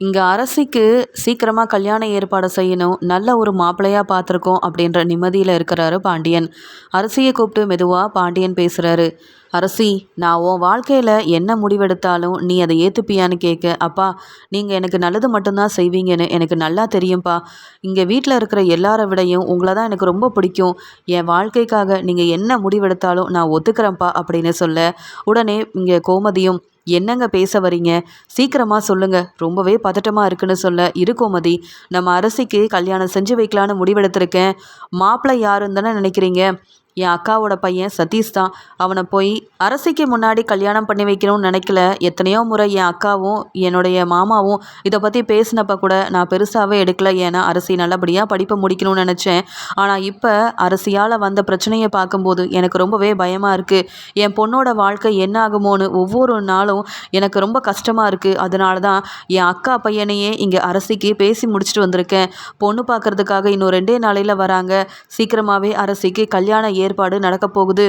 இங்கே அரசிக்கு சீக்கிரமாக கல்யாண ஏற்பாடு செய்யணும் நல்ல ஒரு மாப்பிள்ளையாக பார்த்துருக்கோம் அப்படின்ற நிம்மதியில் இருக்கிறாரு பாண்டியன். அரசியை கூப்பிட்டு மெதுவாக பாண்டியன் பேசுகிறாரு அரசி நான் உன் வாழ்க்கையில் என்ன முடிவெடுத்தாலும் நீ அதை ஏற்றுப்பியான்னு கேட்க அப்பா நீங்கள் எனக்கு நல்லது மட்டும்தான் செய்வீங்கன்னு எனக்கு நல்லா தெரியும்ப்பா இங்கே வீட்டில் இருக்கிற எல்லாரை விடையும் உங்களை தான் எனக்கு ரொம்ப பிடிக்கும். என் வாழ்க்கைக்காக நீங்கள் என்ன முடிவெடுத்தாலும் நான் ஒத்துக்கிறேன்ப்பா அப்படின்னு சொல்ல உடனே இங்கே கோமதியும் என்னங்க பேச வரீங்க? சீக்கிரமாக சொல்லுங்க. ரொம்பவே பதட்டமாக இருக்குன்னு சொல்ல இரு கோமதி நம்ம அரசிக்கு கல்யாணம் செஞ்சு வைக்கலான்னு முடிவெடுத்திருக்கேன். மாப்பிள்ளை யாருன்னு தானே நினைக்கிறீங்க? என் அக்காவோட பையன் சதீஷ் தான். அவனை போய் அரசிக்கு முன்னாடி கல்யாணம் பண்ணி வைக்கணும்னு நினைக்கல. எத்தனையோ முறை என் அக்காவும் என்னுடைய மாமாவும் இதை பற்றி பேசினப்ப கூட நான் பெருசாகவே எடுக்கல. ஏன்னா அரசி நல்லபடியாக படிப்பை முடிக்கணும்னு நினச்சேன். ஆனால் இப்போ அரசியால் வந்த பிரச்சனையை பார்க்கும்போது எனக்கு ரொம்பவே பயமாக இருக்குது என் பொண்ணோட வாழ்க்கை என்ன ஆகுமோன்னு ஒவ்வொரு நாளும் எனக்கு ரொம்ப கஷ்டமாக இருக்குது அதனால தான் என் அக்கா பையனையே இங்கே அரசிக்கு பேசி முடிச்சுட்டு வந்திருக்கேன். பொண்ணு பார்க்குறதுக்காக இன்னும் ரெண்டே நாளையில் வராங்க. சீக்கிரமாகவே அரசிக்கு கல்யாணம் ஏற்பாடு நடக்க போகுது.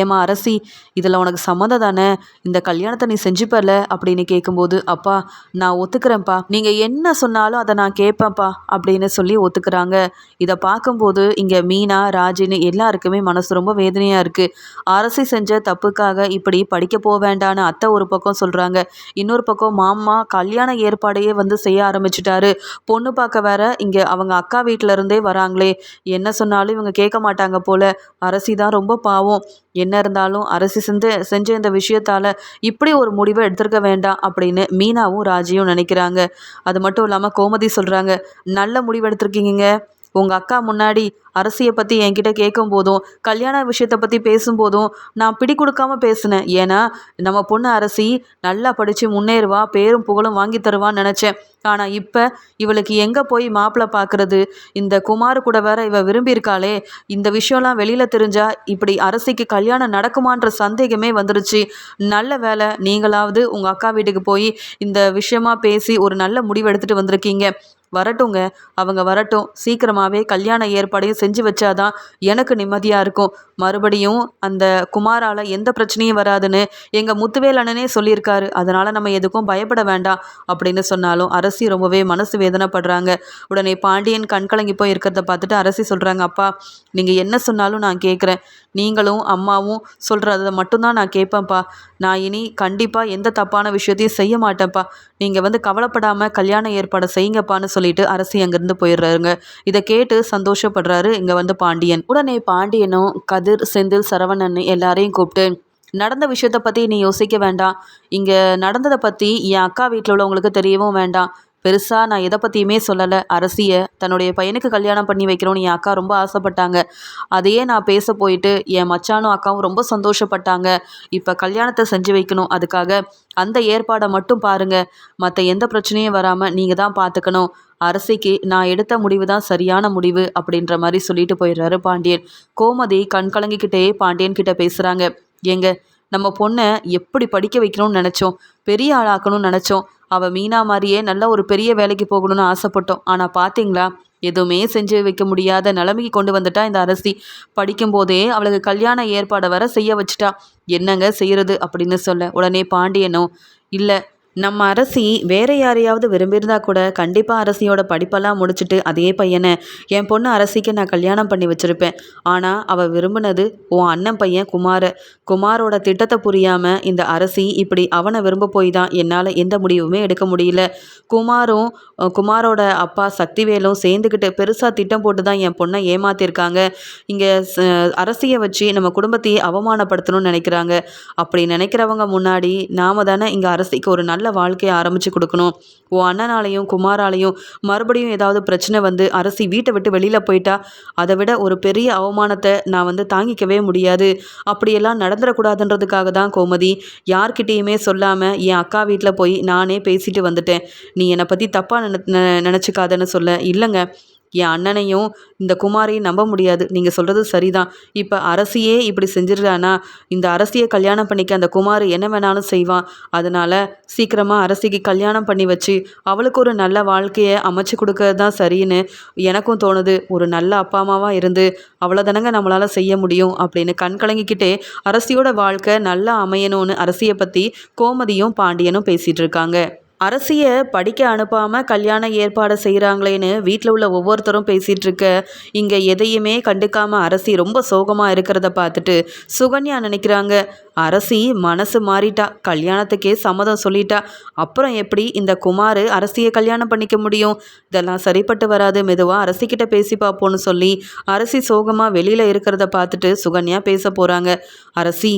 ஏமா அரசி இதில் உனக்கு சம்மந்தம் தானே? இந்த கல்யாணத்தை நீ செஞ்சுப்பல அப்படின்னு கேட்கும்போது அப்பா நான் ஒத்துக்கிறேன்ப்பா. நீங்கள் என்ன சொன்னாலும் அதை நான் கேட்பேன்ப்பா அப்படின்னு சொல்லி ஒத்துக்கிறாங்க. இதை பார்க்கும்போது இங்கே மீனா ராஜின்னு எல்லாருக்குமே மனசு ரொம்ப வேதனையாக இருக்குது அரசி செஞ்ச தப்புக்காக இப்படி படிக்க போவேண்டான்னு அத்தை ஒரு பக்கம் சொல்கிறாங்க இன்னொரு பக்கம் மாமா கல்யாண ஏற்பாடையே வந்து செய்ய ஆரம்பிச்சிட்டாரு. பொண்ணு பார்க்க வேற இங்கே அவங்க அக்கா வீட்டிலருந்தே வராங்களே. என்ன சொன்னாலும் இவங்க கேட்க மாட்டாங்க போல. அரசு அரசி தான் ரொம்ப பாவம். என்ன இருந்தாலும் அரசி செஞ்ச செஞ்ச இந்த விஷயத்தால் இப்படி ஒரு முடிவை எடுத்திருக்க வேண்டாம் அப்படின்னு மீனாவும் ராஜியும் நினைக்கிறாங்க. அது மட்டும் இல்லாமல் கோமதி சொல்கிறாங்க நல்ல முடிவு எடுத்திருக்கீங்க உங்கள் அக்கா முன்னாடி அரசியை பற்றி என்கிட்ட கேட்கும் போதும் கல்யாண விஷயத்தை பற்றி பேசும்போதும் நான் பிடி கொடுக்காம பேசினேன். ஏன்னா நம்ம பொண்ணு அரசி நல்லா படித்து முன்னேறுவா பேரும் புகழும் வாங்கி தருவான்னு நினச்சேன். ஆனால் இப்போ இவளுக்கு எங்கே போய் மாப்பிள்ளை பார்க்குறது இந்த குமார் கூட வேற இவ விரும்பியிருக்காளே. இந்த விஷயம்லாம் வெளியில் தெரிஞ்சா இப்படி அரசிக்கு கல்யாணம் நடக்குமான்ற சந்தேகமே வந்துருச்சு. நல்ல வேலை நீங்களாவது உங்கள் அக்கா வீட்டுக்கு போய் இந்த விஷயமா பேசி ஒரு நல்ல முடிவு எடுத்துகிட்டு வந்திருக்கீங்க. வரட்டுங்க. அவங்க வரட்டும். சீக்கிரமாகவே கல்யாண ஏற்பாடையும் செஞ்சு வச்சாதான் எனக்கு நிம்மதியாக இருக்கும். மறுபடியும் அந்த குமாரால் எந்த பிரச்சனையும் வராதுன்னு எங்கள் முத்துவேல் அண்ணனே சொல்லியிருக்காரு. அதனால் நம்ம எதுக்கும் பயப்பட வேண்டாம் அப்படின்னு சொன்னாலும் அரசி ரொம்பவே மனசு வேதனைப்படுறாங்க. உடனே பாண்டியன் கண்கலங்கி போய் இருக்கிறத பார்த்துட்டு அரசி சொல்கிறாங்க அப்பா நீங்கள் என்ன சொன்னாலும் நான் கேட்குறேன் நீங்களும் அம்மாவும் சொல்கிறத மட்டும்தான் நான் கேட்பேன்ப்பா. நான் இனி கண்டிப்பாக எந்த தப்பான விஷயத்தையும் செய்ய மாட்டேன்ப்பா. நீங்கள் வந்து கவலைப்படாமல் கல்யாண ஏற்பாடை செய்யுங்கப்பான்னு சொல்லிட்டு அரசி அங்கேருந்து போயிடுறாருங்க. இதை கேட்டு சந்தோஷப்படுறாரு இங்கே வந்து பாண்டியன். உடனே பாண்டியனும் கதிர் செந்தில் சரவணன் எல்லாரையும் கூப்பிட்டு நடந்த விஷயத்தை பற்றி நீ யோசிக்க வேண்டாம். இங்கே நடந்ததை பற்றி என் அக்கா வீட்டில் உள்ளவங்களுக்கு தெரியவும் வேண்டாம். பெருசாக நான் எதை பற்றியுமே சொல்லலை. அரசியை தன்னுடைய பையனுக்கு கல்யாணம் பண்ணி வைக்கணும்னு என் அக்கா ரொம்ப ஆசைப்பட்டாங்க. அதையே நான் பேச போயிட்டு என் மச்சானும் அக்காவும் ரொம்ப சந்தோஷப்பட்டாங்க. இப்போ கல்யாணத்தை செஞ்சு வைக்கணும். அதுக்காக அந்த ஏற்பாடை மட்டும் பாருங்கள் மற்ற எந்த பிரச்சனையும் வராமல் நீங்கள் தான் பார்த்துக்கணும் அரசிக்கு நான் எடுத்த முடிவு தான் சரியான முடிவு அப்படின்ற மாதிரி சொல்லிட்டு போயிடுறாரு பாண்டியன். கோமதி கண் கலங்கிக்கிட்டே பாண்டியன் கிட்ட பேசுகிறாங்க எங்க நம்ம பொண்ணை எப்படி படிக்க வைக்கணும்னு நினச்சோம்? பெரிய ஆளாக்கணும்னு நினச்சோம். அவள் மீனா மாதிரியே நல்ல ஒரு பெரிய வேலைக்கு போகணும்னு ஆசைப்பட்டோம். ஆனால் பார்த்தீங்களா எதுவுமே செஞ்சு வைக்க முடியாத நிலைமைக்கு கொண்டு வந்துட்டா இந்த அரசி. படிக்கும்போதே அவளுக்கு கல்யாண ஏற்பாடை வர செய்ய வச்சுட்டா. என்னங்க செய்யறது அப்படின்னு சொல்ல உடனே பாண்டியனும் இல்லை நம்ம அரசி வேற யாரையாவது விரும்பியிருந்தா கூட கண்டிப்பாக அரசியோட படிப்பெல்லாம் முடிச்சுட்டு அதே பையனை என் பொண்ணு அரசிக்கு நான் கல்யாணம் பண்ணி வச்சுருப்பேன். ஆனால் அவள் விரும்பினது உன் அண்ணன் பையன் குமார. குமாரோட திட்டத்தை புரியாமல் இந்த அரசி இப்படி அவனை விரும்ப போய் தான் என்னால் எந்த முடிவுமே எடுக்க முடியல. குமாரும் குமாரோட அப்பா சக்திவேலும் சேர்ந்துக்கிட்டு பெருசாக திட்டம் போட்டு தான் என் பொண்ணை ஏமாத்திருக்காங்க. இங்கே அரசியை வச்சு நம்ம குடும்பத்தையே அவமானப்படுத்தணும்னு நினைக்கிறாங்க. அப்படி நினைக்கிறவங்க முன்னாடி நாம தானே இங்கே அரசிக்கு ஒரு நல்ல நல்ல வாழ்க்கையை ஆரம்பித்து கொடுக்கணும். உன் அண்ணனாலையும் குமாராலையும் மறுபடியும் ஏதாவது பிரச்சனை வந்து அரசி வீட்டை விட்டு வெளியில் போயிட்டா அதை விட ஒரு பெரிய அவமானத்தை நான் வந்து தாங்கிக்கவே முடியாது. அப்படியெல்லாம் நடந்துடக்கூடாதுன்றதுக்காக தான் கோமதி யார்கிட்டேயுமே சொல்லாமல் என் அக்கா வீட்டில் போய் நானே பேசிட்டு வந்துட்டேன். நீ என்னை பற்றி தப்பாக நினை நினச்சிக்காதன்னு சொல்ல இல்லைங்க. என் அண்ணனையும் இந்த குமாரையும் நம்ப முடியாது. நீங்கள் சொல்கிறது சரிதான். இப்போ அரசியே இப்படி செஞ்சிடறானா இந்த அரசியை கல்யாணம் பண்ணிக்க அந்த குமார் என்ன வேணாலும் செய்வான். அதனால் சீக்கிரமாக அரசிக்கு கல்யாணம் பண்ணி வச்சு அவளுக்கு ஒரு நல்ல வாழ்க்கையை அமைச்சு கொடுக்கறது தான் சரின்னு எனக்கும் தோணுது. ஒரு நல்ல அப்பா அம்மாவாக இருந்து அவ்வளோதானங்க நம்மளால் செய்ய முடியும் அப்படின்னு கண் கலங்கிக்கிட்டே அரசியோட வாழ்க்கை நல்லா அமையணும்னு அரசியை பற்றி கோமதியும் பாண்டியனும் பேசிகிட்டு இருக்காங்க. அரசியை படிக்க அனுப்பாமல் கல்யாண ஏற்பாடு செய்கிறாங்களேன்னு வீட்டில் உள்ள ஒவ்வொருத்தரும் பேசிகிட்டு இருக்க இங்கே எதையுமே கண்டுக்காமல் அரசி ரொம்ப சோகமாக இருக்கிறத பார்த்துட்டு சுகன்யா நினைக்கிறாங்க அரசி மனசு மாறிட்டா கல்யாணத்துக்கே சம்மதம் சொல்லிட்டா அப்புறம் எப்படி இந்த குமார் அரசியை கல்யாணம் பண்ணிக்க முடியும்? இதெல்லாம் சரிப்பட்டு வராது மெதுவாக அரசிக்கிட்ட பேசி பார்ப்போன்னு சொல்லி அரசி சோகமாக வெளியில் இருக்கிறத பார்த்துட்டு சுகன்யா பேச போகிறாங்க அரசி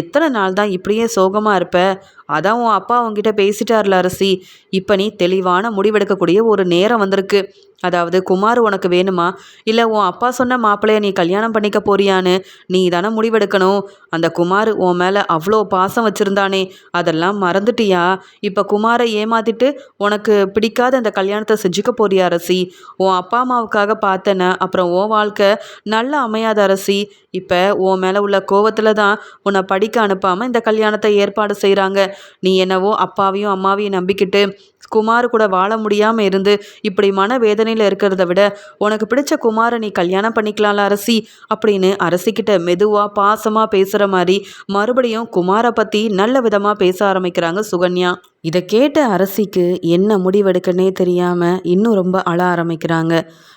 எத்தனை நாள் தான் இப்படியே சோகமாக இருப்ப? அதான் உன் அப்பா உங்ககிட்ட பேசிட்டார்ல அரசி. இப்போ நீ தெளிவான முடிவெடுக்கக்கூடிய ஒரு நேரம் வந்திருக்கு. அதாவது குமார் உனக்கு வேணுமா? இல்லை உன் அப்பா சொன்ன மாப்பிள்ளைய நீ கல்யாணம் பண்ணிக்க போறியான்னு நீ தானே முடிவெடுக்கணும். அந்த குமார் உன் மேலே அவ்வளோ பாசம் வச்சுருந்தானே அதெல்லாம் மறந்துட்டியா? இப்போ குமாரை ஏமாத்திட்டு உனக்கு பிடிக்காத அந்த கல்யாணத்தை செஞ்சுக்க போறியா அரசி? உன் அப்பா அம்மாவுக்காக பார்த்தன அப்புறம் உன் வாழ்க்கை நல்லா அமையாத அரசி. இப்போ உன் மேலே உள்ள கோவத்தில் தான் உன்னை படிக்க அனுப்பாமல் இந்த கல்யாணத்தை ஏற்பாடு செய்கிறாங்க நீ என்னவோ அப்பாவையும் அம்மாவையும் நம்பிக்கிட்டு குமார் கூட வாழ முடியாமல் இருந்து இப்படி மன வேதனையில் இருக்கிறத விட உனக்கு பிடிச்ச குமாரை நீ கல்யாணம் பண்ணிக்கலாம்ல அரசி அப்படின்னு அரசிக்கிட்ட மெதுவாக பாசமாக பேசுகிற மாதிரி மறுபடியும் குமாரை பற்றி நல்ல விதமாக பேச ஆரம்பிக்கிறாங்க சுகன்யா. இதை கேட்ட அரசிக்கு என்ன முடிவெடுக்கனே தெரியாமல் இன்னும் ரொம்ப அழ ஆரம்பிக்கிறாங்க.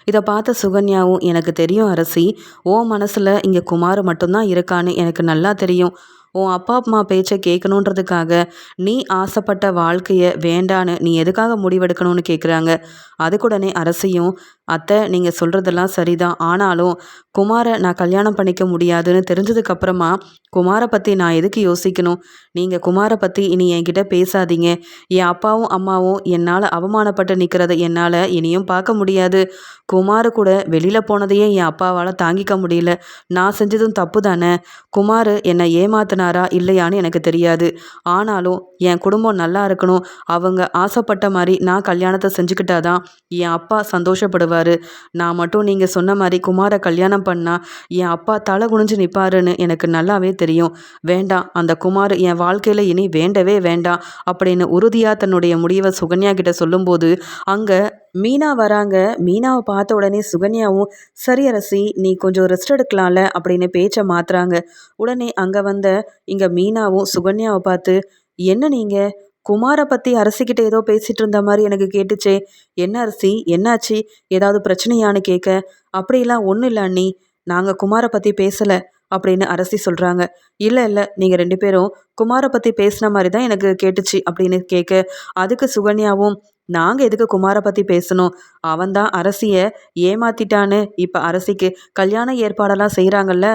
இதை பார்த்த சுகன்யாவும் எனக்கு தெரியும் அரசி ஓ மனசில் இங்கே குமார் மட்டும்தான் இருக்கான்னு எனக்கு நல்லா தெரியும். உன் அப்பா அம்மா பேச்சை கேட்கணுன்றதுக்காக நீ ஆசைப்பட்ட வாழ்க்கையை வேண்டான்னு நீ எதுக்காக முடிவெடுக்கணும்னு கேட்குறாங்க அதுக்குடனே அரசியும் அத்தை நீங்கள் சொல்கிறதெல்லாம் சரிதான். ஆனாலும் குமாரை நான் கல்யாணம் பண்ணிக்க முடியாதுன்னு தெரிஞ்சதுக்கப்புறமா குமாரை பற்றி நான் எதுக்கு யோசிக்கணும்? நீங்கள் குமாரை பற்றி இனி என்கிட்ட பேசாதீங்க. என் அப்பாவும் அம்மாவும் என்னால் அவமானப்பட்டு நிற்கிறத என்னால் இனியும் பார்க்க முடியாது. குமார் கூட வெளியில் போனதையே என் அப்பாவால் தாங்கிக்க முடியல. நான் செஞ்சதும் தப்பு தானே குமார் என்னை ஏமாத்தினாரா இல்லையான்னு எனக்கு தெரியாது. ஆனாலும் என் குடும்பம் நல்லா இருக்கணும். அவங்க ஆசைப்பட்ட மாதிரி நான் கல்யாணத்தை செஞ்சுக்கிட்டாதான் என் அப்பா சந்தோஷப்படுவார். நான் மட்டும் நீங்கள் சொன்ன மாதிரி குமாரை கல்யாணம் பண்ணால் என் அப்பா தலை குனிஞ்சு நிற்பாருன்னு எனக்கு நல்லாவே தெரியும். வேண்டாம் அந்த குமார் என் வாழ்க்கையில் இனி வேண்டவே வேண்டாம் அப்படின்னு உறுதியாக தன்னுடைய முடிவை சுகன்யா கிட்ட சொல்லும்போது அங்கே மீனா வராங்க. மீனாவை பார்த்த உடனே சுகன்யாவும் சரி அரசி நீ கொஞ்சம் ரெஸ்ட் எடுக்கலாம்ல அப்படின்னு பேச்சை மாற்றுறாங்க உடனே அங்கே வந்த இங்கே மீனாவும் சுகன்யாவை பார்த்து என்ன நீங்கள் குமாரை பற்றி அரசிக்கிட்ட ஏதோ பேசிகிட்டு இருந்த மாதிரி எனக்கு கேட்டுச்சே. என்ன அரிசி? என்னாச்சு? ஏதாவது பிரச்சனையான்னு கேட்க அப்படிலாம் ஒன்றும் இல்லை அண்ணி. நாங்கள் குமாரை பற்றி பேசலை அப்படின்னு அரசி சொல்கிறாங்க இல்லை இல்லை நீங்கள் ரெண்டு பேரும் குமாரை பற்றி பேசின மாதிரி தான் எனக்கு கேட்டுச்சு அப்படின்னு கேட்க அதுக்கு சுகன்யாவும் நாங்கள் எதுக்கு குமாரை பற்றி பேசணும்? அவன் தான் அரசியை ஏமாத்திட்டான்னு இப்போ அரசிக்கு கல்யாண ஏற்பாடெல்லாம் செய்கிறாங்கல்ல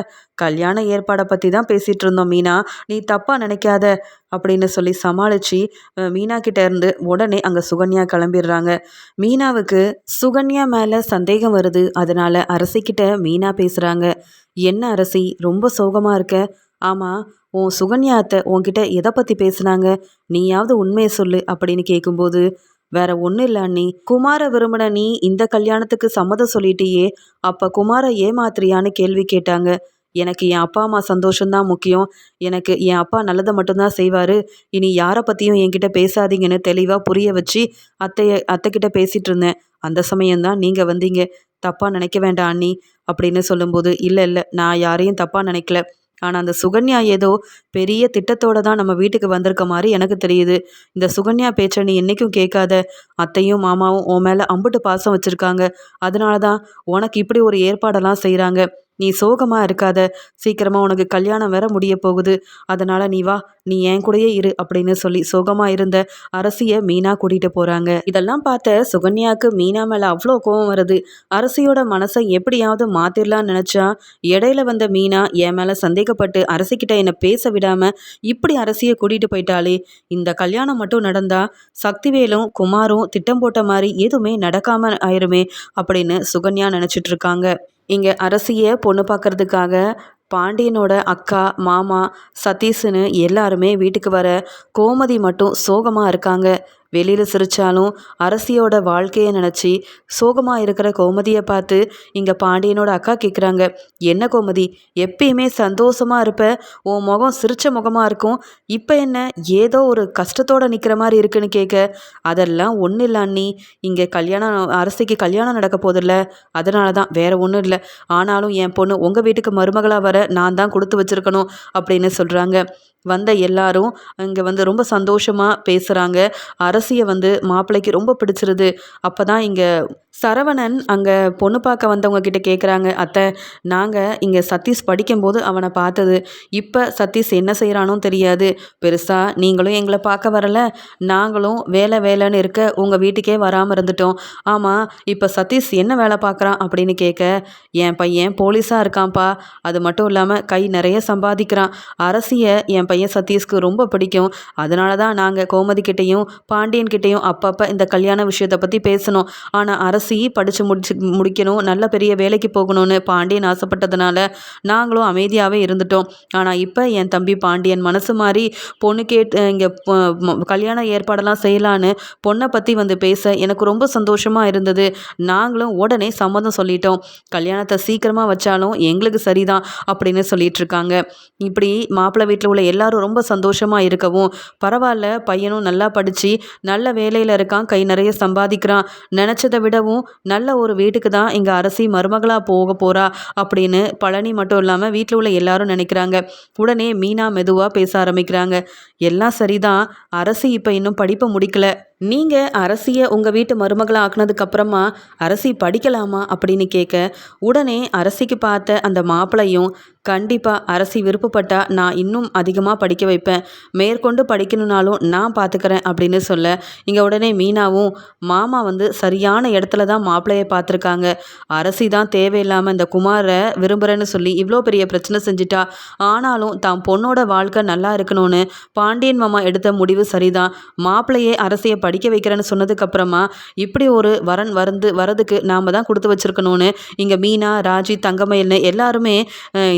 கல்யாண ஏற்பாடை பற்றி தான் பேசிகிட்டு இருந்தோம் மீனா. நீ தப்பாக நினைக்காத அப்படின்னு சொல்லி சமாளித்து மீனா கிட்ட இருந்து உடனே அங்கே சுகன்யா கிளம்பிடுறாங்க. மீனாவுக்கு சுகன்யா மேலே சந்தேகம் வருது. அதனால் அரசிக்கிட்ட மீனா பேசுகிறாங்க என்ன அரசி ரொம்ப சோகமாக இருக்க? ஆமாம் உன் சுகன்யா அத்தை உன்கிட்ட எதை பற்றி பேசுனாங்க? நீயாவது உண்மையை சொல்லு அப்படின்னு கேட்கும்போது வேற ஒன்றும் இல்லை அண்ணி. குமார விரும்பின நீ இந்த கல்யாணத்துக்கு சம்மதம் சொல்லிட்டியே. அப்போ குமார ஏமாத்திரியான்னு கேள்வி கேட்டாங்க. எனக்கு என் அப்பா அம்மா சந்தோஷம்தான் முக்கியம். எனக்கு என் அப்பா நல்லதை மட்டும்தான் செய்வார். இனி யாரை பற்றியும் என்கிட்ட பேசாதீங்கன்னு தெளிவாக புரிய வச்சு அத்தைய அத்தைக்கிட்ட பேசிகிட்டு இருந்தேன். அந்த சமயம்தான் நீங்கள் வந்தீங்க. தப்பாக நினைக்க வேண்டாம் அண்ணி அப்படின்னு சொல்லும்போது இல்லை இல்லை நான் யாரையும் தப்பாக நினைக்கல. ஆனால் அந்த சுகன்யா ஏதோ பெரிய திட்டத்தோடு தான் நம்ம வீட்டுக்கு வந்திருக்க மாதிரி எனக்கு தெரியுது. இந்த சுகன்யா பேச்சை நீ என்றைக்கும் கேட்காத. அத்தையும் மாமாவும் உன் மேலே அம்புட்டு பாசம் வச்சுருக்காங்க. அதனால தான் உனக்கு இப்படி ஒரு ஏற்பாடெல்லாம் செய்கிறாங்க நீ சோகமாக இருக்காத. சீக்கிரமாக உனக்கு கல்யாணம் வேற முடிய போகுது. அதனால் நீ வா நீ என் கூடயே இரு அப்படின்னு சொல்லி சோகமாக இருந்த அரசியை மீனா கூட்டிகிட்டு போகிறாங்க இதெல்லாம் பார்த்த சுகன்யாவுக்கு மீனா மேலே அவ்வளோ கோவம் வருது. அரசியோட மனசை எப்படியாவது மாற்றிடலான்னு நினச்சா இடையில வந்த மீனா என் மேலே சந்தேகப்பட்டு அரசிக்கிட்ட என்னை பேச விடாமல் இப்படி அரசியை கூட்டிகிட்டு போயிட்டாலே இந்த கல்யாணம் மட்டும் நடந்தா சக்திவேலும் குமாரும் திட்டம் போட்ட மாதிரி எதுவுமே நடக்காமல் ஆயிருமே அப்படின்னு சுகன்யா நினச்சிட்டு இருக்காங்க. இங்கே அரசியை பொண்ணு பார்க்கறதுக்காக பாண்டியனோட அக்கா மாமா சதீஷ்னு எல்லாருமே வீட்டுக்கு வர கோமதி மட்டும் சோகமாக இருக்காங்க. வெளியில் சிரித்தாலும் அரசியோட வாழ்க்கையை நினச்சி சோகமாக இருக்கிற கோமதியை பார்த்து இங்கே பாண்டியனோட அக்கா கேட்குறாங்க என்ன கோமதி எப்பயுமே சந்தோஷமாக இருப்ப? உன் முகம் சிரித்த முகமாக இருக்கும். இப்போ என்ன? ஏதோ ஒரு கஷ்டத்தோடு நிற்கிற மாதிரி இருக்குன்னு கேட்க அதெல்லாம் ஒன்றும் இல்லை அண்ணி. இங்கே கல்யாணம் அரசிக்கு கல்யாணம் நடக்க போதில்ல. அதனால தான் வேறு ஒன்றும் இல்லை. ஆனாலும் என் பொண்ணு உங்கள் வீட்டுக்கு மருமகளாக வர நான் தான் கொடுத்து வச்சுருக்கணும் அப்படின்னு சொல்கிறாங்க வந்த எல்லாரும் அங்கே வந்து ரொம்ப சந்தோஷமாக பேசுகிறாங்க அரசியை வந்து மாப்பிள்ளைக்கு ரொம்ப பிடிச்சிருது. அப்போ தான் இங்கே சரவணன் அங்கே பொண்ணு பார்க்க வந்தவங்க கிட்ட கேட்குறாங்க அத்தை நாங்கள் இங்கே சதீஷ் படிக்கும்போது அவனை பார்த்தது. இப்போ சதீஷ் என்ன செய்கிறானோ தெரியாது. பெருசாக நீங்களும் எங்களை பார்க்க வரல. நாங்களும் வேலை வேலைன்னு இருக்க உங்கள் வீட்டுக்கே வராமல் இருந்துட்டோம். ஆமாம் இப்போ சதீஷ் என்ன வேலை பார்க்குறான்? அப்படின்னு கேட்க என் பையன் போலீஸாக இருக்கான்ப்பா. அது மட்டும் இல்லாமல் கை நிறைய சம்பாதிக்கிறான். அரசியை என் பையன் சதீஷ்க்கு ரொம்ப பிடிக்கும். அதனால தான் நாங்கள் கோமதி கிட்டேயும் பாண்டியன் கிட்டேயும் அப்பப்போ இந்த கல்யாண விஷயத்தை பற்றி பேசணும். ஆனால் அரசு சிஇ படித்து முடிச்சு முடிக்கணும். நல்ல பெரிய வேலைக்கு போகணும்னு பாண்டியன் ஆசைப்பட்டதுனால நாங்களும் அமைதியாகவே இருந்துட்டோம். ஆனால் இப்போ என் தம்பி பாண்டியன் மனசு மாதிரி பொண்ணு கேட்டு இங்கே கல்யாண ஏற்பாடெல்லாம் செய்யலான்னு பொண்ணை பற்றி வந்து பேச எனக்கு ரொம்ப சந்தோஷமாக இருந்தது. நாங்களும் உடனே சம்மதம் சொல்லிட்டோம். கல்யாணத்தை சீக்கிரமாக வச்சாலும் எங்களுக்கு சரிதான் அப்படின்னு சொல்லிட்டு இருக்காங்க இப்படி மாப்பிள்ளை வீட்டில் உள்ள எல்லாரும் ரொம்ப சந்தோஷமாக இருக்கவும் பரவாயில்ல பையனும் நல்லா படித்து நல்ல வேலையில் இருக்கான் கை நிறைய சம்பாதிக்கிறான். நினச்சதை விடவும் நல்ல ஒரு வீட்டுக்கு தான் இங்கே அரசி மருமகளாக போக போகிறா அப்படின்னு பழனி மட்டும் இல்லாமல் வீட்டில் உள்ள எல்லாரும் நினைக்கிறாங்க. உடனே மீனா மெதுவாக பேச ஆரம்பிக்கிறாங்க. எல்லாம் சரிதான். அரசி இப்போ இன்னும் படிப்பை முடிக்கல. நீங்கள் அரசியை உங்கள் வீட்டு மருமகளை ஆக்குனதுக்கப்புறமா அரசி படிக்கலாமா அப்படின்னு கேட்க உடனே அரசிக்கு பார்த்த அந்த மாப்பிளையும் கண்டிப்பாக அரசி விருப்பப்பட்டால் நான் இன்னும் அதிகமாக படிக்க வைப்பேன். மேற்கொண்டு படிக்கணுன்னாலும் நான் பார்த்துக்கிறேன் அப்படின்னு சொல்ல இங்கே உடனே மீனாவும் மாமா வந்து சரியான இடத்துல தான் மாப்பிள்ளையை பார்த்துருக்காங்க அரசி தான் தேவையில்லாமல் இந்த குமாரை விரும்புகிறேன்னு சொல்லி இவ்வளோ பெரிய பிரச்சனை செஞ்சிட்டா. ஆனாலும் தான் பொண்ணோட வாழ்க்கை நல்லா இருக்கணும்னு பாண்டியன் மாமா எடுத்த முடிவு சரிதான். மாப்பிள்ளையே அரசியை படிக்க வைக்கிறேன்னு சொன்னதுக்கப்புறமா இப்படி ஒரு வரன் வந்து வரதுக்கு நாம் தான் கொடுத்து வச்சுருக்கணும்னு இங்கே மீனா ராஜி தங்கமயில்னு எல்லாருமே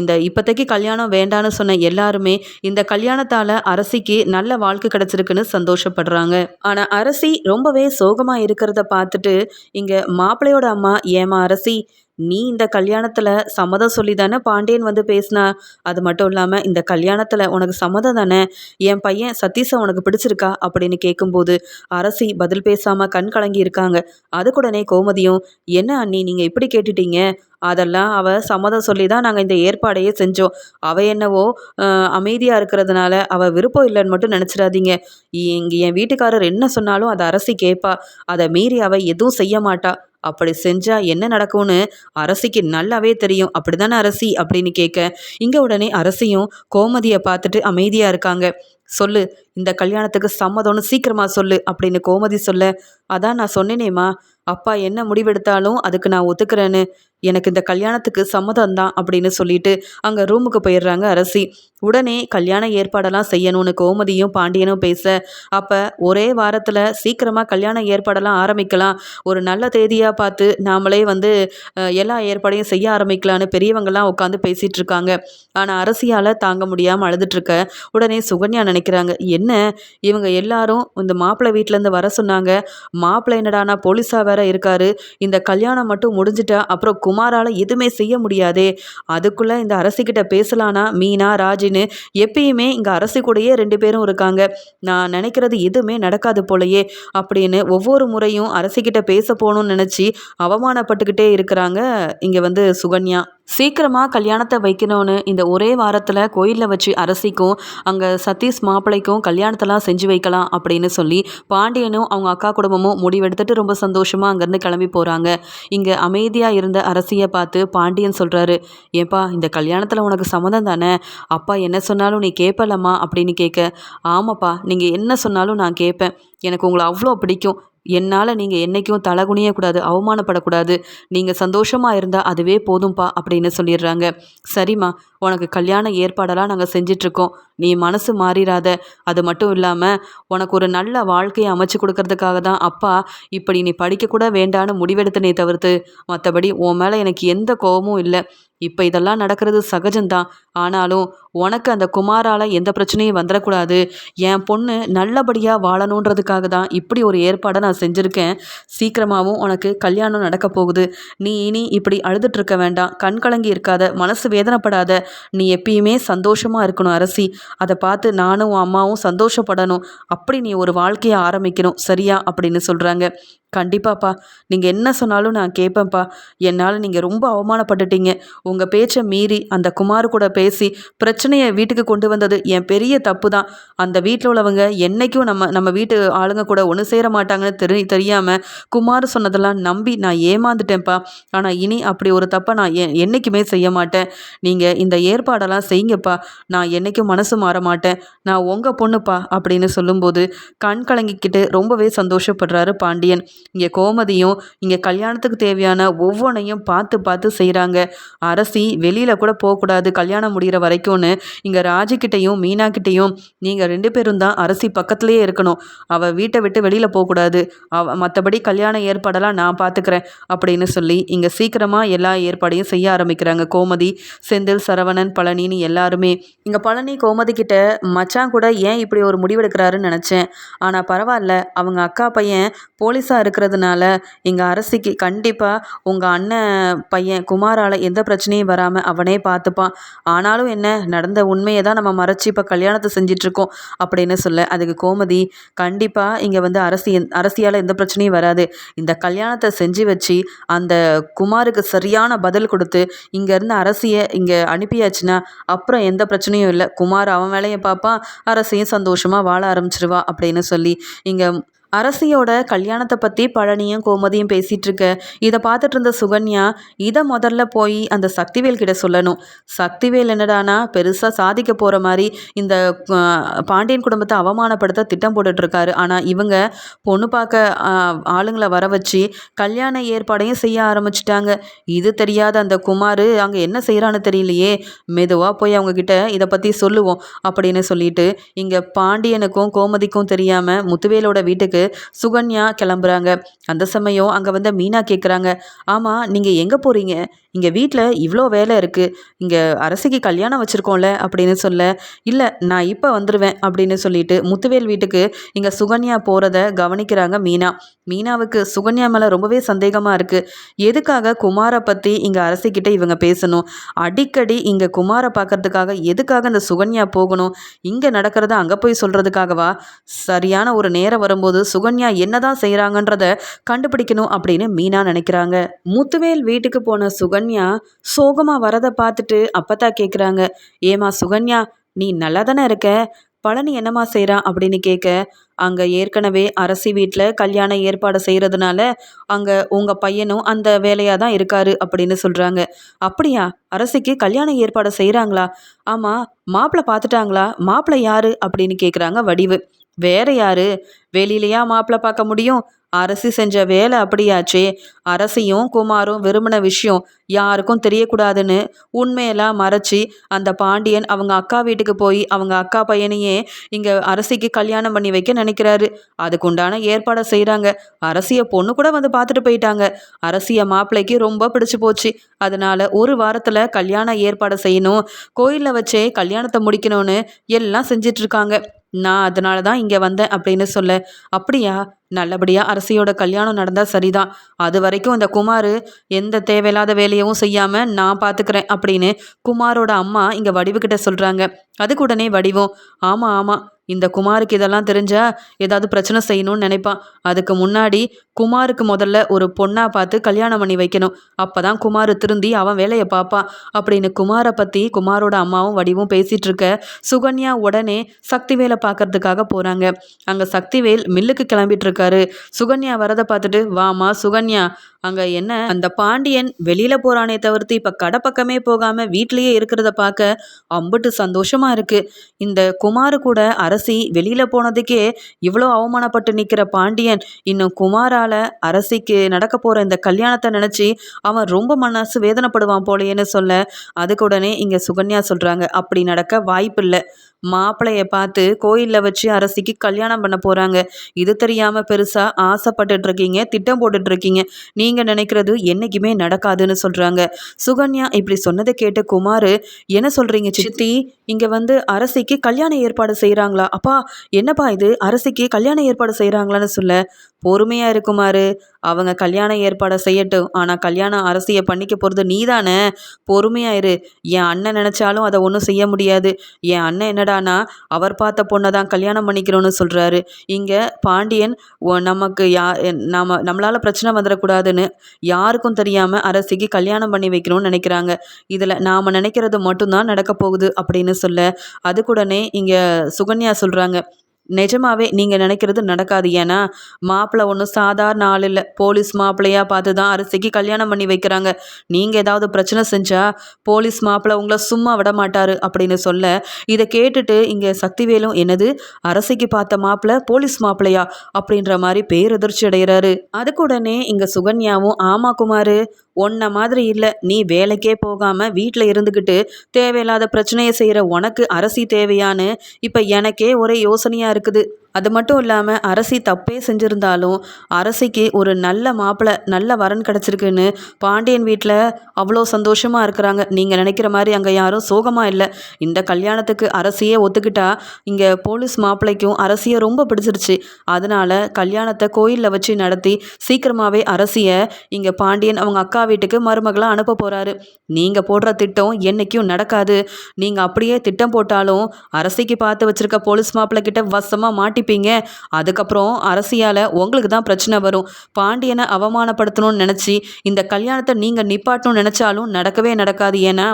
இந்த இப்போதைக்கு கல்யாணம் வேண்டான்னு சொன்ன எல்லாருமே இந்த கல்யாணத்தால் அரசிக்கு நல்ல வாழ்க்கை கிடச்சிருக்குன்னு சந்தோஷப்படுறாங்க. ஆனால் அரசி ரொம்பவே சோகமாக இருக்கிறத பார்த்துட்டு இங்கே மாப்பிள்ளையோட அம்மா ஏமா அரசி நீ இந்த கல்யாணத்தில் சம்மதம் சொல்லி தானே பாண்டியன் வந்து பேசினா? அது மட்டும் இல்லாமல் இந்த கல்யாணத்தில் உனக்கு சம்மதம் தானே? என் பையன் சதீஷை உனக்கு பிடிச்சிருக்கா? அப்படின்னு கேட்கும்போது அரசி பதில் பேசாமல் கண் கலங்கி இருக்காங்க. அதுக்குடனே கோமதியும் என்ன அண்ணி நீங்கள் இப்படி கேட்டுட்டீங்க? அதெல்லாம் அவள் சம்மதம் சொல்லி தான் நாங்கள் இந்த ஏற்பாடையே செஞ்சோம். அவள் என்னவோ அமைதியாக இருக்கிறதுனால அவள் விருப்பம் இல்லைன்னு மட்டும் நினச்சிடாதீங்க. இங்கே என் வீட்டுக்காரர் என்ன சொன்னாலும் அதை அரசி கேட்பா அதை மீறி அவள் எதுவும் செய்ய மாட்டா. அப்படி செஞ்சால் என்ன நடக்கும்னு அரசிக்கு நல்லாவே தெரியும். அப்படி தானே அரசி? அப்படின்னு கேட்க இங்கே உடனே அரசியும் கோமதியை பார்த்துட்டு அமைதியாக இருக்காங்க. சொல்லு இந்த கல்யாணத்துக்கு சம்மதம்னு சீக்கிரமாக சொல்லு அப்படின்னு கோமதி சொல்ல அதான் நான் சொன்னேனேம்மா. அப்பா என்ன முடிவெடுத்தாலும் அதுக்கு நான் ஒத்துக்கிறேன்னு. எனக்கு இந்த கல்யாணத்துக்கு சம்மதம் தான் அப்படின்னு சொல்லிட்டு அங்கே ரூமுக்கு போயிடுறாங்க அரசி. உடனே கல்யாண ஏற்பாடெல்லாம் செய்யணும்னு கோமதியும் பாண்டியனும் பேச அப்போ ஒரே வாரத்தில் சீக்கிரமாக கல்யாண ஏற்பாடெல்லாம் ஆரம்பிக்கலாம். ஒரு நல்ல தேதியாக பார்த்து நாமளே வந்து எல்லா ஏற்பாடையும் செய்ய ஆரம்பிக்கலான்னு பெரியவங்கெல்லாம் உட்காந்து பேசிகிட்டு இருக்காங்க. ஆனால் அரசியால் தாங்க முடியாமல் அழுதுட்டுருக்க உடனே சுகன்யா நினைக்கிறாங்க என்ன? இவங்க எல்லாரும் இந்த மாப்பிள்ளை வீட்டிலேருந்து வர சொன்னாங்க. மாப்பிள்ளை என்னடானா போலீஸாக வேற இருக்காரு. இந்த கல்யாணம் மட்டும் முடிஞ்சிட்டா அப்புறம் குமாரால் எதுவுமே செய்ய முடியாதே. அதுக்குள்ளே இந்த அரசிக்கிட்ட பேசலானா? மீனா ராஜின்னு எப்பயுமே இங்கே அரசி கூடயே ரெண்டு பேரும் இருக்காங்க. நான் நினைக்கிறது எதுவுமே நடக்காது போலயே. அப்படின்னு ஒவ்வொரு முறையும் அரசிக்கிட்ட பேச போகணும்னு நினச்சி அவமானப்பட்டுக்கிட்டே இருக்கிறாங்க இங்கே வந்து சுகன்யா. சீக்கிரமாக கல்யாணத்தை வைக்கணும்னு இந்த ஒரே வாரத்தில் கோயிலில் வச்சு அரசிக்கும் அங்கே சதீஷ் மாப்பிள்ளைக்கும் கல்யாணத்தெல்லாம் செஞ்சு வைக்கலாம் அப்படின்னு சொல்லி பாண்டியனும் அவங்க அக்கா குடும்பமும் முடிவெடுத்துட்டு ரொம்ப சந்தோஷமாக அங்கேருந்து கிளம்பி போகிறாங்க இங்கே அமைதியாக இருந்த அரசியை பார்த்து பாண்டியன் சொல்கிறாரு ஏப்பா இந்த கல்யாணத்தில் உனக்கு சம்மதம் தானே? அப்பா என்ன சொன்னாலும் நீ கேட்பலம்மா அப்படின்னு கேட்க ஆமாப்பா நீங்கள் என்ன சொன்னாலும் நான் கேட்பேன் எனக்கு உங்களை அவ்வளோ பிடிக்கும். என்னால் நீங்கள் என்றைக்கும் தலகுனியக்கூடாது அவமானப்படக்கூடாது. நீங்கள் சந்தோஷமாக இருந்தால் அதுவே போதும்ப்பா அப்படின்னு சொல்லிடுறாங்க. சரிம்மா உனக்கு கல்யாண ஏற்பாடெல்லாம் நாங்கள் செஞ்சிட்ருக்கோம். நீ மனசு மாறிடாத அது மட்டும் இல்லாமல் உனக்கு ஒரு நல்ல வாழ்க்கையை அமைச்சு கொடுக்கறதுக்காக தான் அப்பா இப்படி நீ படிக்கக்கூட வேண்டான்னு முடிவெடுத்தனே தவிர்த்து மற்றபடி உன் மேலே எனக்கு எந்த கோபமும் இல்லை. இப்போ இதெல்லாம் நடக்கிறது சகஜம்தான். ஆனாலும் உனக்கு அந்த குமாரால் எந்த பிரச்சனையும் வந்துடக்கூடாது என் பொண்ணு நல்லபடியாக வாழணுன்றதுக்காக தான் இப்படி ஒரு ஏற்பாடை நான் செஞ்சுருக்கேன். சீக்கிரமாகவும் உனக்கு கல்யாணம் நடக்க போகுது. நீ இனி இப்படி அழுதுட்டு இருக்க வேண்டாம். கண் கலங்கி இருக்காத. மனசு வேதனைப்படாத. நீ எப்பயுமே சந்தோஷமாக இருக்கணும் அரசி. அதை பார்த்து நானும் உன் அம்மாவும் சந்தோஷப்படணும். அப்படி நீ ஒரு வாழ்க்கையை ஆரம்பிக்கணும். சரியா? அப்படின்னு சொல்கிறாங்க கண்டிப்பாப்பா. நீங்கள் என்ன சொன்னாலும் நான் கேட்பேன்ப்பா. என்னால் நீங்கள் ரொம்ப அவமானப்பட்டுட்டீங்க. உங்கள் பேச்சை மீறி அந்த குமார் கூட பே பேசி பிரச்சனையை வீட்டுக்கு கொண்டு வந்தது என் பெரிய தப்பு தான் அந்த வீட்டில் உள்ளவங்க என்றைக்கும் நம்ம நம்ம வீட்டு ஆளுங்க கூட ஒன்று சேர மாட்டாங்கன்னு தெரி தெரியாமல் குமார் சொன்னதெல்லாம் நம்பி நான் ஏமாந்துட்டேன்ப்பா. ஆனால் இனி அப்படி ஒரு தப்பை நான் எ என்றைக்குமே செய்ய மாட்டேன். நீங்கள் இந்த ஏற்பாடெல்லாம் செய்யுங்கப்பா. நான் என்றைக்கும் மனசு மாற மாட்டேன். நான் உங்கள் பொண்ணுப்பா அப்படின்னு சொல்லும்போது கண் கலங்கிக்கிட்டு ரொம்பவே சந்தோஷப்படுறாரு பாண்டியன். இங்கே கோமதியும் இங்கே கல்யாணத்துக்கு தேவையான ஒவ்வொன்றையும் பார்த்து பார்த்து செய்கிறாங்க அரசி வெளியில் கூட போகக்கூடாது. கல்யாணம் முடிகிற வரைக்கும்னு இங்கே ராஜிக்கிட்டேயும் மீனாக்கிட்டையும் நீங்கள் ரெண்டு பேரும் தான் அரசி பக்கத்துலேயே இருக்கணும். அவள் வீட்டை விட்டு வெளியில் போகக்கூடாது. அவ மற்றபடி கல்யாண ஏற்பாடெல்லாம் நான் பார்த்துக்கிறேன் அப்படின்னு சொல்லி இங்கே சீக்கிரமாக எல்லா ஏற்பாடையும் செய்ய ஆரம்பிக்கிறாங்க. கோமதி செந்தில் சரவணன் பழனின்னு எல்லாருமே. இங்கே பழனி கோமதி கிட்ட மச்சான் கூட ஏன் இப்படி ஒரு முடிவெடுக்கிறாருன்னு நினச்சேன். ஆனால் பரவாயில்ல அவங்க அக்கா பையன் போலீஸாக இருக்கிறதுனால எங்கள் அரசிக்கு கண்டிப்பாக உங்கள் அண்ணன் பையன் குமாரால் எந்த பிரச்சனையும் வராமல் அவனே பார்த்துப்பான். ஆனாலும் என்ன நடந்த உண்மையை தான் நம்ம மறைச்சி இப்போ கல்யாணத்தை செஞ்சிட்ருக்கோம் அப்படின்னு சொல்ல அதுக்கு கோமதி கண்டிப்பாக இங்கே வந்து அரசி அரசியால் எந்த பிரச்சனையும் வராது. இந்த கல்யாணத்தை செஞ்சு வச்சு அந்த குமாருக்கு சரியான பதில் கொடுத்து இங்கேருந்து அரசியை இங்கே அனுப்பியாச்சுன்னா அப்புறம் எந்த பிரச்சனையும் இல்லை. குமார் அவன் வேலையை பார்ப்பான் அரசியும் சந்தோஷமாக வாழ ஆரம்பிச்சிருவா அப்படின்னு சொல்லி இங்கே அரசியோட கல்யாணத்தை பற்றி பழனியும் கோமதியும் பேசிகிட்டு இருக்க இதை பார்த்துட்டு இருந்த சுகன்யா இதை முதல்ல போய் அந்த சக்திவேல் கிட்ட சொல்லணும். சக்திவேல் என்னடானா பெருசாக சாதிக்க போகிற மாதிரி இந்த பாண்டியன் குடும்பத்தை அவமானப்படுத்த திட்டம் போட்டுட்ருக்காரு ஆனால் இவங்க பொண்ணு பார்க்க ஆளுங்களை வர வச்சு கல்யாண ஏற்பாடையும் செய்ய ஆரம்பிச்சிட்டாங்க. இது தெரியாத அந்த குமார் அங்கே என்ன செய்கிறான்னு தெரியலையே. மெதுவாக போய் அவங்கக்கிட்ட இதை பற்றி சொல்லுவோம் அப்படின்னு சொல்லிட்டு இங்கே பாண்டியனுக்கும் கோமதிக்கும் தெரியாமல் முத்துவேலோட வீட்டுக்கு சுகன்யா கிளம்புறாங்க. அந்த சமயம் அங்கே வந்து மீனா கேட்குறாங்க ஆமாம் நீங்கள் எங்கே போகிறீங்க இங்கே வீட்டில் இவ்வளோ வேலை இருக்குது இங்கே அரசிக்கு கல்யாணம் வச்சுருக்கோம்ல அப்படின்னு சொல்ல இல்லை நான் இப்போ வந்துடுவேன் அப்படின்னு சொல்லிட்டு முத்துவேல் வீட்டுக்கு இங்கே சுகன்யா போகிறத கவனிக்கிறாங்க மீனா. மீனாவுக்கு சுகன்யா மேலே ரொம்பவே சந்தேகமாக இருக்குது எதுக்காக குமாரை பற்றி இங்கே அரசிக்கிட்ட இவங்க பேசணும்? அடிக்கடி இங்கே குமாரை பார்க்கறதுக்காக எதுக்காக இந்த சுகன்யா போகணும்? இங்கே நடக்கிறத அங்கே போய் சொல்கிறதுக்காகவா சரியான ஒரு நேரம் வரும்போது சுகன்யா என்னதான் செய்கிறாங்கன்றத கண்டுபிடிக்கணும் அப்படின்னு மீனா நினைக்கிறாங்க. முத்துவேல் வீட்டுக்கு போன சுகன்யா சுகன்யா சோகமாக வரதை பார்த்துட்டு அப்பத்தா கேட்குறாங்க ஏமா சுகன்யா நீ நல்லா தானே இருக்க? பழனி என்னம்மா செய்கிறான் அப்படின்னு கேட்க அங்கே ஏற்கனவே அரசி வீட்டில் கல்யாண ஏற்பாடு செய்கிறதுனால அங்கே உங்கள் பையனும் அந்த வேலையாக தான் இருக்காரு அப்படின்னு சொல்கிறாங்க அப்படியா? அரசிக்கு கல்யாண ஏற்பாடு செய்கிறாங்களா ஆமாம் மாப்பிள்ளை பார்த்துட்டாங்களா? மாப்பிள்ளை யாரு அப்படின்னு கேட்குறாங்க வடிவு. வேற யாரு? வெளியிலையா மாப்பிள்ள பார்க்க முடியும்? அரசி செஞ்ச வேலை அப்படியாச்சே. அரசியும் குமாரும் விரும்பின விஷயம் யாருக்கும் தெரியக்கூடாதுன்னு உண்மையெல்லாம் மறைச்சி அந்த பாண்டியன் அவங்க அக்கா வீட்டுக்கு போய் அவங்க அக்கா பையனையே இங்கே அரசிக்கு கல்யாணம் பண்ணி வைக்க நினைக்கிறாரு. அதுக்குண்டான ஏற்பாடை செய்கிறாங்க அரசிய பொண்ணு கூட வந்து பார்த்துட்டு போயிட்டாங்க. அரசிய மாப்பிள்ளைக்கு ரொம்ப பிடிச்சி போச்சு. அதனால ஒரு வாரத்தில் கல்யாண ஏற்பாடு செய்யணும். கோயிலில் வச்சே கல்யாணத்தை முடிக்கணும்னு எல்லாம் செஞ்சிட்ருக்காங்க நான் அதனால தான் இங்கே வந்தேன் அப்படின்னு சொல்ல அப்படியா? நல்லபடியாக அரசியோட கல்யாணம் நடந்தால் சரிதான். அது வரைக்கும் இந்த குமார் எந்த தேவையில்லாத வேலையவும் செய்யாமல் நான் பார்த்துக்கிறேன் அப்படின்னு குமாரோட அம்மா இங்கே வடிவுக்கிட்ட சொல்கிறாங்க அதுக்கு உடனே வடிவம் ஆமாம் ஆமாம் இந்த குமாருக்கு இதெல்லாம் தெரிஞ்சால் ஏதாவது பிரச்சனை செய்யணும்னு நினைப்பான் அதுக்கு முன்னாடி குமாருக்கு முதல்ல ஒரு பொண்ணாக பார்த்து கல்யாணம் பண்ணி வைக்கணும். அப்போ தான் குமார் திருந்தி அவன் வேலையை பார்ப்பான் அப்படின்னு குமாரை பற்றி குமாரோட அம்மாவும் வடிவும் பேசிகிட்டு இருக்க சுகன்யா உடனே சக்திவேலை பார்க்கறதுக்காக போகிறாங்க அங்கே சக்திவேல் மில்லுக்கு கிளம்பிட்டு இருக்காரு. சுகன்யா வரதை பார்த்துட்டு வாமா சுகன்யா. அங்கே என்ன அந்த பாண்டியன் வெளியில் போகிறானே தவிர்த்து இப்போ கடை பக்கமே போகாமல் வீட்லயே இருக்கிறத பார்க்க அம்புட்டு சந்தோஷமாக இருக்குது இந்த குமார் கூட அரசி வெளியில் போனதுக்கே இவ்வளோ அவமானப்பட்டு நிற்கிற பாண்டியன் இன்னும் குமாரால் அரசிக்கு நடக்க போகிற இந்த கல்யாணத்தை நினச்சி அவன் ரொம்ப மனசு வேதனைப்படுவான் போலேன்னு சொல்ல அதுக்கு உடனே இங்கே சுகன்யா சொல்கிறாங்க அப்படி நடக்க வாய்ப்பில்லை. மாப்பிள்ளைய பார்த்து கோயிலில் வச்சு அரசிக்கு கல்யாணம் பண்ண போகிறாங்க இது தெரியாமல் பெருசாக ஆசைப்பட்டுட்டு இருக்கீங்க திட்டம் போட்டுட்ருக்கீங்க. நீங்கள் நினைக்கிறது என்றைக்குமே நடக்காதுன்னு சொல்கிறாங்க சுகன்யா இப்படி சொன்னதை கேட்ட குமார் என்ன சொல்கிறீங்க சித்தி இங்கே வந்து அரசிக்கு கல்யாண ஏற்பாடு செய்கிறாங்களா அப்பா என்னப்பா இது? அரசிக்கு கல்யாண ஏற்பாடு செய்கிறாங்களான்னு சொல்ல. பொறுமையாக இருக்குமாறு அவங்க கல்யாண ஏற்பாடை செய்யட்டும். ஆனால் கல்யாணம் அரசியை பண்ணிக்க போகிறது நீ தானே பொறுமையாக இரு. என் அண்ணன் நினச்சாலும் அதை ஒன்றும் செய்ய முடியாது. என் அண்ணன் என்னடானா அவர் பார்த்த பொண்ணை தான் கல்யாணம் பண்ணிக்கிறோன்னு சொல்கிறாரு இங்கே பாண்டியன் ஒ- நமக்கு யா நாம் நம்மளால் பிரச்சனை வந்துடக்கூடாதுன்னு யாருக்கும் தெரியாமல் அரசிக்கு கல்யாணம் பண்ணி வைக்கணும்னு நினைக்கிறாங்க. இதில் நாம் நினைக்கிறது மட்டும்தான் நடக்க போகுது அப்படின்னு சொல்ல அதுக்குடனே இங்கே சுகன்யா சொல்கிறாங்க நிஜமாவே நீங்கள் நினைக்கிறது நடக்காது. ஏன்னா மாப்பிள்ளை ஒன்றும் சாதாரண ஆள் இல்லை. போலீஸ் மாப்பிள்ளையா பார்த்து தான் அரிசிக்கு கல்யாணம் பண்ணி வைக்கிறாங்க. நீங்கள் ஏதாவது பிரச்சனை செஞ்சால் போலீஸ் மாப்பிள்ளை உங்களை சும்மா விட மாட்டார் அப்படின்னு சொல்ல இதை கேட்டுட்டு இங்கே சக்திவேலும் என்னது? அரசிக்கு பார்த்த மாப்பிள்ளை போலீஸ் மாப்பிள்ளையா அப்படின்ற மாதிரி பேரதிர்ச்சி அடைகிறாரு. அதுக்குடனே இங்கே சுகன்யாவும் ஆமா குமாரு உன்ன மாதிரி இல்லை. நீ வேலைக்கே போகாமல் வீட்டில் இருந்துக்கிட்டு தேவையில்லாத பிரச்சனையை செய்கிற உனக்கு அரசி தேவையான்னு இப்போ எனக்கே ஒரே யோசனையாக இருக்குது. அது மட்டும் இல்லாமல் அரசி தப்பே செஞ்சுருந்தாலும் அரசிக்கு ஒரு நல்ல மாப்பிள்ளை நல்ல வரன் கிடச்சிருக்குன்னு பாண்டியன் வீட்டில் அவ்வளோ சந்தோஷமாக இருக்கிறாங்க. நீங்கள் நினைக்கிற மாதிரி அங்கே யாரும் சோகமாக இல்லை. இந்த கல்யாணத்துக்கு அரசியே ஒத்துக்கிட்டா இங்கே போலீஸ் மாப்பிள்ளைக்கும் அரசியை ரொம்ப பிடிச்சிருச்சு. அதனால் கல்யாணத்தை கோயிலில் வச்சு நடத்தி சீக்கிரமாகவே அரசியை இங்கே பாண்டியன் அவங்க அக்கா வீட்டுக்கு மருமகளாக அனுப்ப போகிறாரு நீங்கள் போடுற திட்டம் என்றைக்கும் நடக்காது. நீங்கள் அப்படியே திட்டம் போட்டாலும் அரசிக்கு பார்த்து வச்சுருக்க போலீஸ் மாப்பிள்ளை கிட்ட வசமாக மாட்டிப்பீங்க அதுக்கப்புறம் அரசியால் உங்களுக்கு தான் பிரச்சனை வரும். பாண்டியனை அவமானப்படுத்தணும்னு நினச்சி இந்த கல்யாணத்தை நீங்கள் நிப்பாட்டணும்னு நினச்சாலும் நடக்கவே நடக்காது. ஏன்னா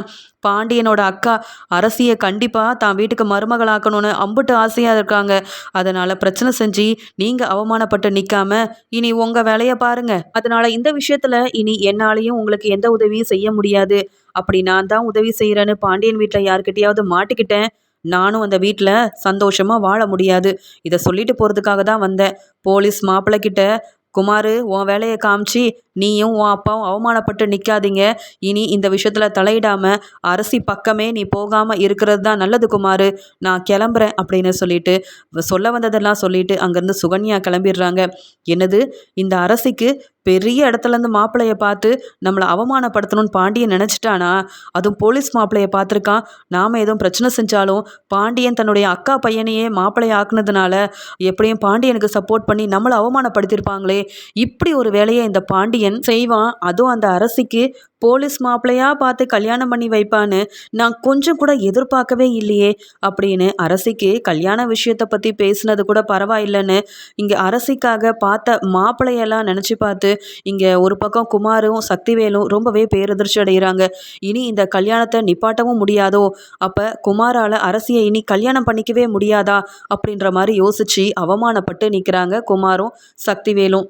பாண்டியனோட அக்கா அரசியை கண்டிப்பாக தான் வீட்டுக்கு மருமகளாக்கணும்னு அம்புட்டு ஆசையாக இருக்காங்க. அதனால் பிரச்சனை செஞ்சு நீங்கள் அவமானப்பட்டு நிற்காம இனி உங்கள் வேலையை பாருங்கள் அதனால் இந்த விஷயத்தில் இனி என்னாலையும் உங்களுக்கு எந்த உதவியும் செய்ய முடியாது. அப்படி நான் தான் உதவி செய்கிறேன்னு பாண்டியன் வீட்டில் யார்கிட்டயாவது மாட்டிக்கிட்டேன் நானும் அந்த வீட்டில் சந்தோஷமாக வாழ முடியாது. இதை சொல்லிட்டு போகிறதுக்காக தான் வந்தேன். போலீஸ் மாப்பிள்ளை கிட்ட குமார் உன் வேலையை காமிச்சு நீயும் உன் அப்பாவும் அவமானப்பட்டு நிற்காதீங்க இனி இந்த விஷயத்தில் தலையிடாமல் அரசி பக்கமே நீ போகாமல் இருக்கிறது தான் நல்லது குமார். நான் கிளம்புறேன் அப்படின்னு சொல்லிட்டு சொல்ல வந்ததெல்லாம் சொல்லிட்டு அங்கேருந்து சுகன்யா கிளம்பிடுறாங்க. என்னது? இந்த அரசிக்கு பெரிய இடத்துலேருந்து மாப்பிள்ளைய பார்த்து நம்மளை அவமானப்படுத்தணும்னு பாண்டியன் நினச்சிட்டானா? அதுவும் போலீஸ் மாப்பிள்ளைய பார்த்துருக்கான். நாம் எதுவும் பிரச்சனை செஞ்சாலும் பாண்டியன் தன்னுடைய அக்கா பையனையே மாப்பிள்ளைய ஆக்குனதுனால எப்படியும் பாண்டியனுக்கு சப்போர்ட் பண்ணி நம்மளை அவமானப்படுத்தியிருப்பாங்களே. இப்படி ஒரு வேலையை இந்த பாண்டியன் செய்வான். அதுவும் அந்த அரசிக்கு போலீஸ் மாப்பிள்ளையா பார்த்து கல்யாணம் பண்ணி வைப்பான்னு நான் கொஞ்சம் கூட எதிர்பார்க்கவே இல்லையே அப்படின்னு அரசிக்கு கல்யாண விஷயத்தை பற்றி பேசுனது கூட பரவாயில்லைன்னு இங்கே அரசிக்காக பார்த்த மாப்பிள்ளையெல்லாம் நினச்சி பார்த்து இங்கே ஒரு பக்கம் குமாரும் சக்திவேலும் ரொம்பவே பேரதிர்ச்சி அடைகிறாங்க. இனி இந்த கல்யாணத்தை நிப்பாட்டவும் முடியாதோ? அப்போ குமாரால் அரசியை இனி கல்யாணம் பண்ணிக்கவே முடியாதா? அப்படின்ற மாதிரி யோசிச்சு அவமானப்பட்டு நிற்கிறாங்க குமாரும் சக்திவேலும்.